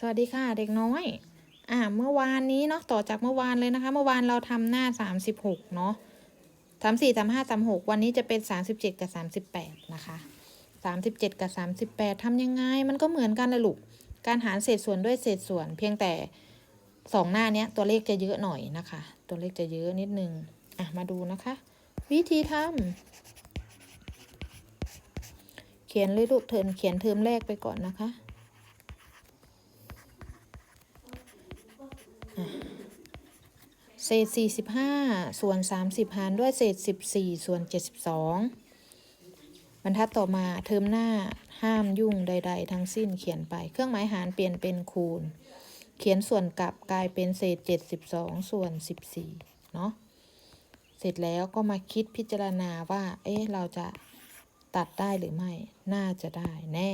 สวัสดีค่ะเด็กน้อย อ่า เมื่อวานนี้เนาะต่อจากเมื่อวานเลยนะคะ เมื่อวานเราทำหน้าสามสิบหกเนาะสามสี่สามห้าสามหกวันนี้จะเป็นสามสิบเจ็ดกับสามสิบแปดนะคะสามสิบเจ็ดกับสามสิบแปดทำยังไง มันก็เหมือนกันเลยลูก การหารเศษส่วนด้วยเศษส่วน เพียงแต่สองหน้าเนี้ย ตัวเลขจะเยอะหน่อยนะคะ ตัวเลขจะเยอะนิดนึง อะ มาดูนะคะ วิธีทำเขียนเลยลูกเทินเขียนเทอมแรกไปก่อนนะคะ เศษ 45 ส่วน 30 หารด้วยเศษ 14 ส่วน 72 บรรทัดต่อมาเทอมหน้าห้ามยุ่งใด ๆ ทั้งสิ้นเขียนไป เครื่องหมายหารเปลี่ยนเป็นคูณ เขียนส่วนกลับกลายเป็นเศษ 72 ส่วน 14 เนาะเสร็จแล้วก็มาคิดพิจารณาว่า เอ๊ะ เราจะตัดได้หรือไม่ น่าจะได้แน่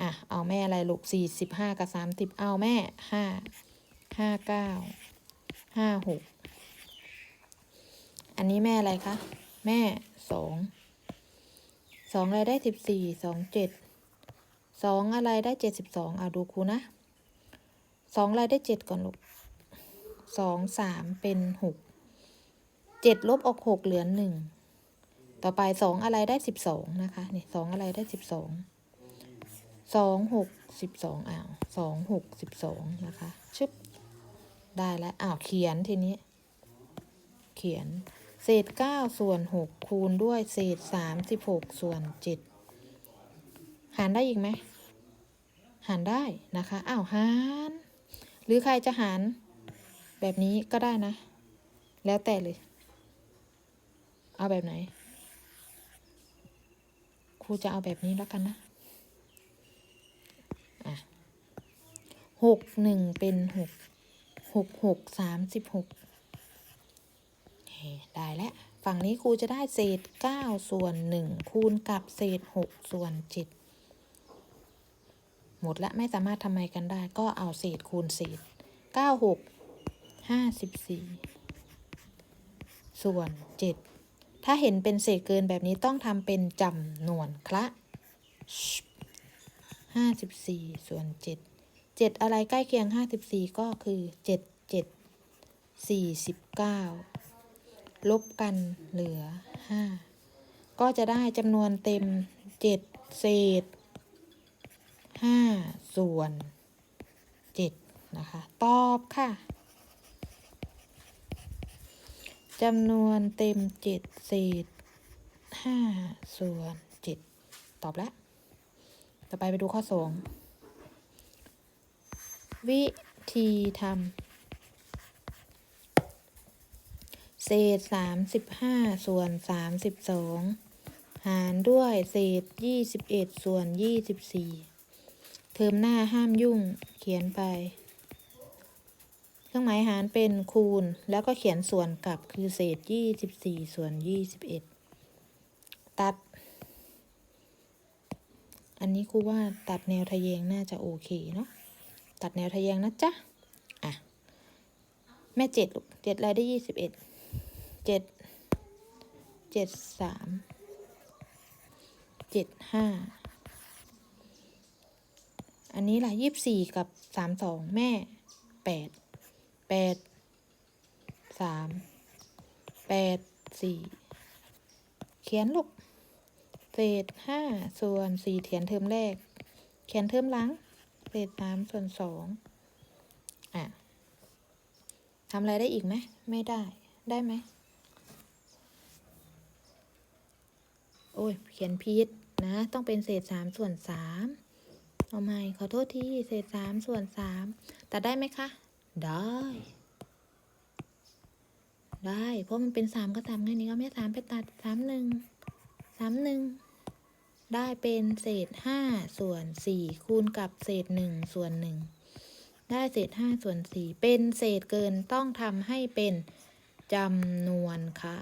อะ เอาแม่อะไรลูก 45 กับ 30 เอาแม่ 5 5 9 ห้าหกอันนี้แม่อะไรคะ แม่สองสองอะไรได้สิบสี่สองเจ็ดสองอะไรได้เจ็ดสิบสองเอาดูครูนะสองอะไรได้เจ็ดก่อนลูกสองสามเป็นหกเจ็ดลบออกหกเหลือหนึ่งต่อไปสองอะไรได้สิบสองนะคะนี่สองอะไรได้สิบสองสองหกสิบสองอ้าวสองหกสิบสองนะคะชึบ ได้แล้วอ้าวเขียนทีนี้ เขียน เศษเก้าส่วนหกคูณด้วยเศษสามสิบหกส่วนเจ็ดหารได้อีกไหมหารได้นะคะอ้าวหาร หรือใครจะหารแบบนี้ก็ได้นะ แล้วแต่เลย เอาแบบไหนครูจะเอาแบบนี้แล้วกันนะอะหกหนึ่งเป็นหก หกหกสามสิบหกได้แล้ว ฝั่งนี้ครูจะได้เศษเก้าส่วนหนึ่งคูณกับเศษหกส่วนเจ็ดหมดละไม่สามารถทำไมกันได้ ก็เอาเศษคูณเศษเก้าหกห้าสิบสี่ส่วนเจ็ดถ้าเห็นเป็นเศษเกินแบบนี้ต้องทำเป็นจำนวนคละห้าสิบสี่ส่วนเจ็ด เจ็ดอะไรใกล้เคียงห้าสิบสี่ก็คือเจ็ดเจ็ดสี่สิบเก้าลบกันเหลือห้าก็จะได้จำนวนเต็มเจ็ดเศษห้าส่วนเจ็ดนะคะ ตอบค่ะจำนวนเต็มเจ็ดเศษห้าส่วนเจ็ดตอบแล้ว ต่อไปไปดูข้อสอง วิธีทำเศษสามสิบห้าส่วนสามสิบสองหารด้วยเศษยี่สิบเอ็ดส่วนยี่สิบสี่เทอมหน้าห้ามยุ่งเขียนไป เครื่องหมายหารเป็นคูณ แล้วก็เขียนส่วนกลับคือเศษยี่สิบสี่ส่วนยี่สิบเอ็ดตัด อันนี้ครูว่าตัดแนวทะแยงน่าจะโอเคเนาะ ตัดแนวทะแยงนะจ๊ะ อะ แม่เจ็ดลูกเจ็ดอะไรได้ยี่สิบเอ็ด เจ็ด เจ็ดสาม เจ็ดห้า อันนี้ล่ะยี่สิบสี่กับสามสองแม่แปด แปด สาม แปดสี่ เขียนลูก เศษห้าส่วนสี่เขียนเทอมแรก เขียนเทอมหลัง เศษสามส่วนสองอะทำอะไรได้อีกไหม ไม่ได้ ได้ไหม โอ้ย เขียนผิดนะ ต้องเป็นเศษสามส่วนสามเอาใหม่ ขอโทษทีเศษสามส่วนสามตัดได้ไหมคะ ได้ ได้ เพราะมันเป็นสามก็สามไงนี่ก็ไม่สามไปตัดสามหนึ่งสามหนึ่ง ได้เป็นเศษห้าส่วนสี่คูณกับเศษหนึ่งส่วนหนึ่งได้เศษห้าส่วนสี่เป็นเศษเกินต้องทำให้เป็นจำนวนค่ะ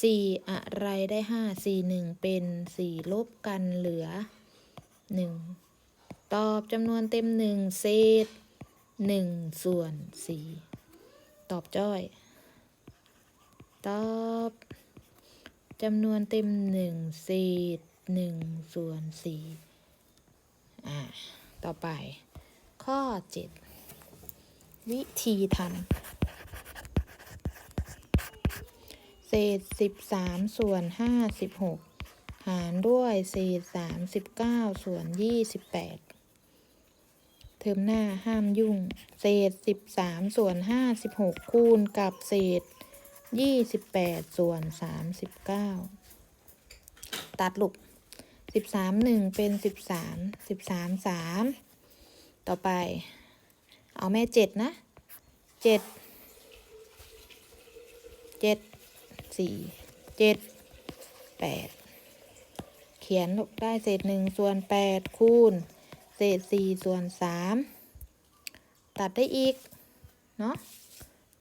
สี่อะไรได้ห้าสี่หนึ่งเป็นสี่ลบกันเหลือหนึ่งตอบจำนวนเต็มหนึ่งเศษหนึ่งส่วนสี่ตอบจ้อย ตอบ จำนวนเต็มหนึ่งเศษหนึ่งส่วนสี่อ่า ต่อไป ข้อ7วิธีทำเศษ13ส่วน56หารด้วยเศษ39ส่วน28เทอมหน้าห้ามยุ่ง เศษ13ส่วน56คูณกับเศษ ยี่สิบแปดส่วนสามสิบเก้าตัดลูกสิบสามหนึ่งเป็นสิบสามสิบสามสามต่อไป เอาแม่เจ็ดนะเจ็ดเจ็ดสี่เจ็ดแปดเขียนลูกได้เศษหนึ่งส่วนแปดคูณ เศษสี่ส่วนสามตัดได้อีก เนาะ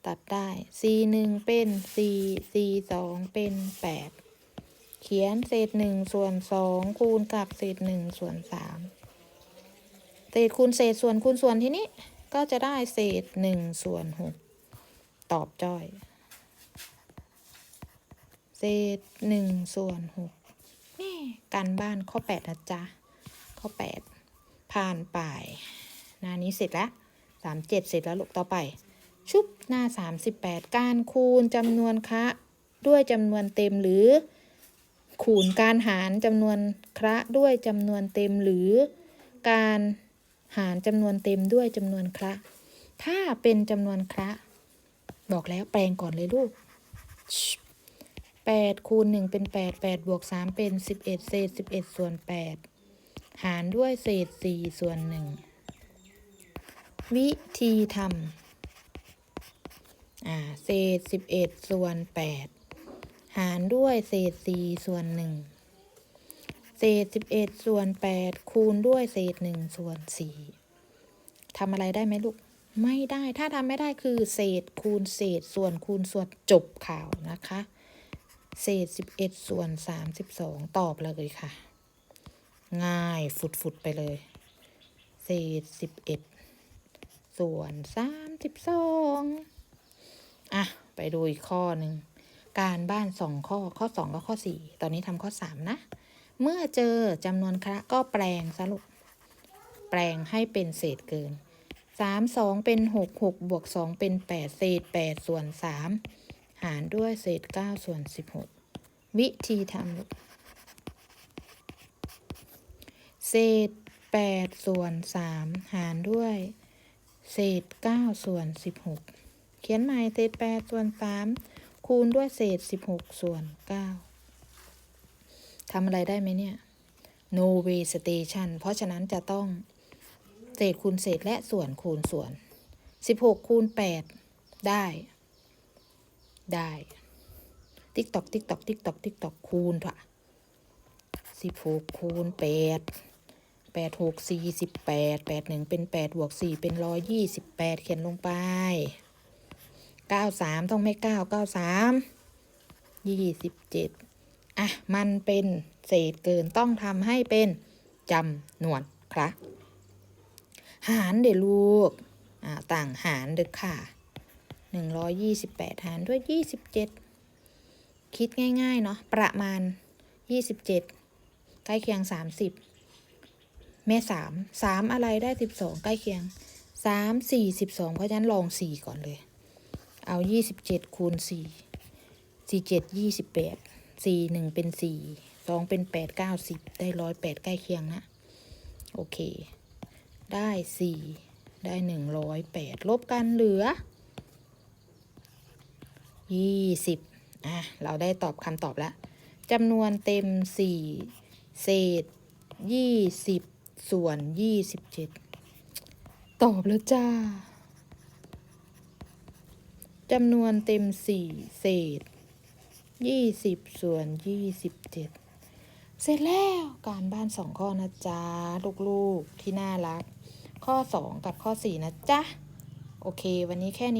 ตัดได้4 1เป็น4 4 2เป็น8เขียนเศษ1ส่วน2คูณกับเศษ1ส่วน3เศษคูณเศษส่วนคูณส่วนทีนี้ ก็จะได้เศษ1ส่วน6ตอบจ้อย เศษ1ส่วน6นี่การบ้านข้อ8นะจ๊ะ ข้อ8ผ่านไปนานี้เสร็จแล้ว37เสร็จแล้วลูกต่อไป ชุบหน้า 38 การคูณจำนวนคะด้วยจำนวนเต็มหรือ คูณการหารจำนวนคระด้วยจำนวนเต็มหรือ การหารจำนวนเต็มด้วยจำนวนคระ ถ้าเป็นจำนวนคระ บอกแล้วแปลงก่อนเลยลูก8คูณ1เป็น 8 8บวก3เป็น 11 เศษ 11 ส่วน 8 หารด้วยเศษ 4 ส่วน 1 วิธีทำ อ่าเศษ11ส่วน8หารด้วยเศษ4ส่วน1เศษ11ส่วน8คูณด้วยเศษ1ส่วน4ทำอะไรได้ไหมลูก ไม่ได้ถ้าทำไม่ได้คือเศษคูณเศษส่วนคูณส่วนจบข่าวนะคะ เศษ11ส่วน32ตอบเลยค่ะ ง่ายฟุดๆไปเลย เศษ11ส่วน32อ่ะ ไปดูอีกข้อหนึ่ง การบ้านสองข้อ ข้อ2กับข้อ4ตอนนี้ทำข้อ3นะ เมื่อเจอจำนวนคระก็แปลงสรุป แปลงให้เป็นเศษเกิน3 2เป็น6 6บวก2เป็น8เศษ8ส่วน3หารด้วยเศษ9ส่วน16วิธีทำลูกเศษ8ส่วน3หารด้วย เศษ9ส่วน16เขียนใหม่เศษ8ส่วน3คูณด้วยเศษ16ส่วน9ทำอะไรได้ไหมเนี่ย no way station เพราะฉะนั้นจะต้องเศษคูณเศษและส่วนคูณส่วน16คูณ8ได้ ได้ติ๊กตอกติ๊กตอกติ๊กตอกติ๊กตอกคูณเถอะ16คูณ8 8 6 48 8 1เป็น8บวก4เป็น128เขียนลงไป 93ต้องไม่9 93 27อะ มันเป็นเศษเกินต้องทำให้เป็นจำนวนครับหารเดี๋ยวลูก อ่า ต่างหารเด็กค่ะ128หารด้วย27คิดง่ายๆ เนาะประมาณ27ใกล้เคียง30แม่3 3อะไรได้12ใกล้เคียง3 4 12เพราะฉะนั้นลอง4ก่อนเลย เอา27คูณ4 4 7 28 4 1เป็น4 2เป็น8 90ได้108ใกล้เคียงนะ โอเค ได้4ได้108ลบกันเหลือ20อะ เราได้ตอบคำตอบแล้วจำนวนเต็ม4เศษ20ส่วน27ตอบแล้วจ้า จำนวนเต็ม4เศษ20ส่วน27เสร็จแล้วการบ้านสองข้อนะจ๊ะ ลูกๆที่น่ารัก ข้อ2กับข้อ4นะจ๊ะ โอเค วันนี้แค่นี้